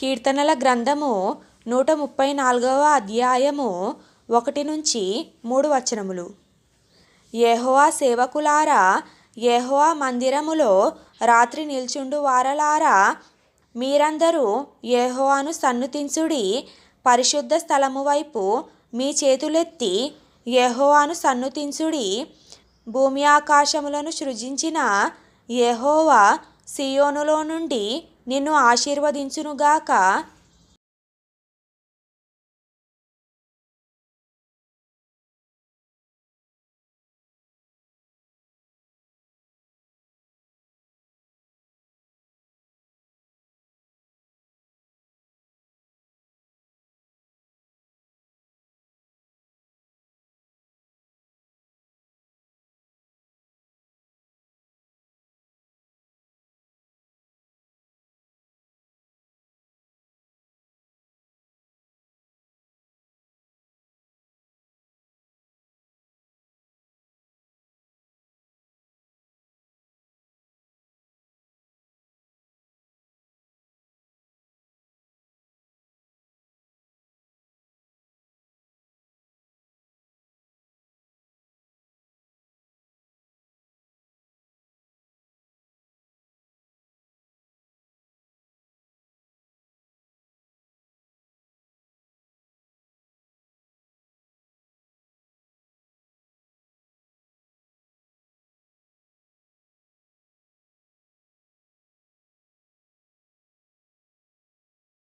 కీర్తనల గ్రంథము నూట ముప్పై నాలుగవ అధ్యాయము ఒకటి నుంచి మూడు వచనములు. యెహోవా సేవకులారా యెహోవా మందిరములో రాత్రి నిల్చుండు వారలారా మీరందరూ యెహోవాను సన్నుతించుడి పరిశుద్ధ స్థలము వైపు మీ చేతులెత్తి యెహోవాను సన్నుతించుడి భూమి ఆకాశములను సృజించిన యెహోవా సియోనులో నుండి నిన్ను ఆశీర్వదించునుగాక.